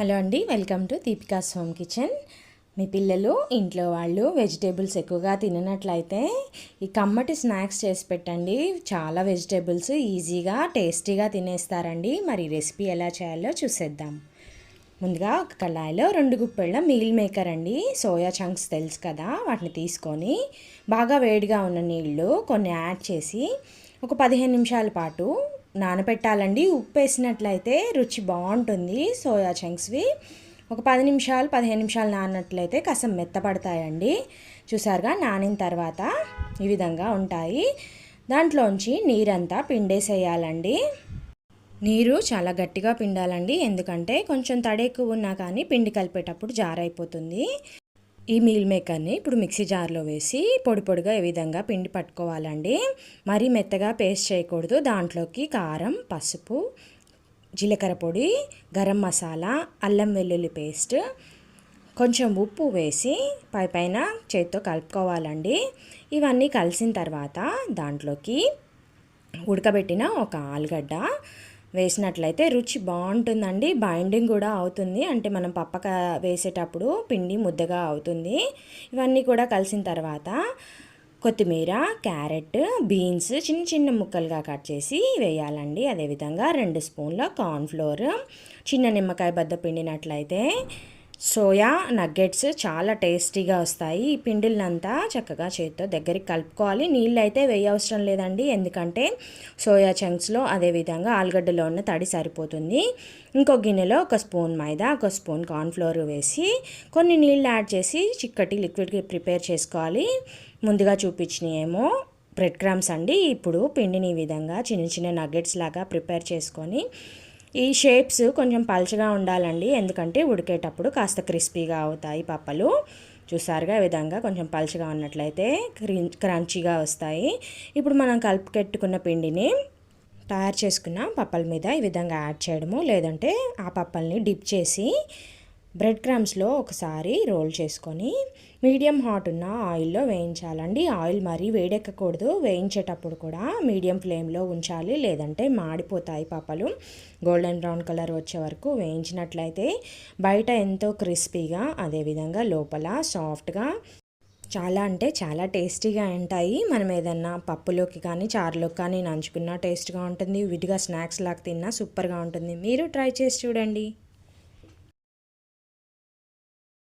Hello అండి welcome to Deepika's home kitchen. మీ పిల్లలు ఇంట్లో వాళ్ళు వెజిటేబుల్స్ ఎక్కువగా తిననట్లయితే ఈ కమ్మటి స్నాక్స్ చేసి పెట్టండి. చాలా వెజిటేబుల్స్ ఈజీగా టేస్టీగా తినేస్తారండి. మరి రెసిపీ ఎలా చేయాలో చూసేద్దాం. ముందుగా ఒక కళాయిలో రెండు గుప్పెళ్ళ మీల్ మేకర్ అండి. సోయా చంక్స్ తెలుసు కదా వాటిని తీసుకొని బాగా వేడిగా ఉన్న నీళ్ళు కొన్ని యాడ్ చేసి ఒక పదిహేను నిమిషాల పాటు నానబెట్టాలండి. ఉప్పు వేసినట్లయితే రుచి బాగుంటుంది సోయా చంక్స్వి. ఒక పది నిమిషాలు పదిహేను నిమిషాలు నానట్లయితే కాస్త మెత్తపడతాయండి. చూసారుగా నానిన తర్వాత ఈ విధంగా ఉంటాయి. దాంట్లోంచి నీరంతా పిండేసేయాలండి. నీరు చాలా గట్టిగా పిండాలండి. ఎందుకంటే కొంచెం తడి ఎక్కువ ఉన్నా కానీ పిండి కలిపేటప్పుడు జారైపోతుంది. ఈ మీల్ మేకర్ని ఇప్పుడు మిక్సీ జార్లో వేసి పొడి పొడిగా ఈ విధంగా పిండి పట్టుకోవాలండి? మరీ మెత్తగా పేస్ట్ చేయకూడదు. దాంట్లోకి కారం పసుపు జీలకర్ర పొడి గరం మసాలా అల్లం వెల్లుల్లి పేస్ట్ కొంచెం ఉప్పు వేసి పై పైన చేతితో కలుపుకోవాలండి. ఇవన్నీ కలిసిన తర్వాత దాంట్లోకి ఉడకబెట్టిన ఒక ఆలుగడ్డ వేసినట్లయితే రుచి బాగుంటుందండి. బైండింగ్ కూడా అవుతుంది. అంటే మనం పప్పక వేసేటప్పుడు పిండి ముద్దగా అవుతుంది. ఇవన్నీ కూడా కలిసిన తర్వాత కొత్తిమీర క్యారెట్ బీన్స్ చిన్న చిన్న ముక్కలుగా కట్ చేసి వేయాలండి. అదేవిధంగా రెండు స్పూన్ల కార్న్ఫ్లోర్ చిన్న నిమ్మకాయ బద్ద పిండినట్లయితే సోయా నగ్గెట్స్ చాలా టేస్టీగా వస్తాయి. ఈ పిండిలంతా చక్కగా చేతితో దగ్గరికి కలుపుకోవాలి. నీళ్ళు అయితే వేయవసరం లేదండి. ఎందుకంటే సోయా చంక్స్లో అదేవిధంగా ఆలుగడ్డలో ఉన్న తడి సరిపోతుంది. ఇంకో గిన్నెలో ఒక స్పూన్ మైదా ఒక స్పూన్ కార్న్ఫ్లోర్ వేసి కొన్ని నీళ్ళు యాడ్ చేసి చిక్కటి లిక్విడ్కి ప్రిపేర్ చేసుకోవాలి. ముందుగా చూపించినేమో బ్రెడ్ క్రమ్స్ అండి. ఇప్పుడు పిండిని ఈ విధంగా చిన్న చిన్న నగ్గెట్స్ లాగా ప్రిపేర్ చేసుకొని ఈ షేప్స్ కొంచెం పలచగా ఉండాలండి. ఎందుకంటే ఉడికేటప్పుడు కాస్త క్రిస్పీగా అవుతాయి పప్పలు. చూసారుగా ఈ విధంగా కొంచెం పలచగా ఉన్నట్లయితే క్రంచీగా వస్తాయి. ఇప్పుడు మనం కలుపుకెట్టుకున్న పిండిని తయారు చేసుకున్న పప్పల మీద ఈ విధంగా యాడ్ చేయడము. లేదంటే ఆ పప్పల్ని డిప్ చేసి బ్రెడ్ క్రమ్స్లో ఒకసారి రోల్ చేసుకొని మీడియం హాట్ ఉన్న ఆయిల్లో వేయించాలండి. ఆయిల్ మరీ వేడెక్కకూడదు. వేయించేటప్పుడు కూడా మీడియం ఫ్లేమ్లో ఉంచాలి. లేదంటే మాడిపోతాయి పాపలు. గోల్డెన్ బ్రౌన్ కలర్ వచ్చే వరకు వేయించినట్లయితే బయట ఎంతో క్రిస్పీగా అదేవిధంగా లోపల సాఫ్ట్గా చాలా అంటే చాలా టేస్టీగా ఉంటాయి. మనం ఏదన్నా పప్పులోకి కానీ చారులోకి కానీ నంచుకున్నా టేస్ట్గా ఉంటుంది. విడిగా స్నాక్స్ లాగా తిన్నా సూపర్గా ఉంటుంది. మీరు ట్రై చేసి చూడండి.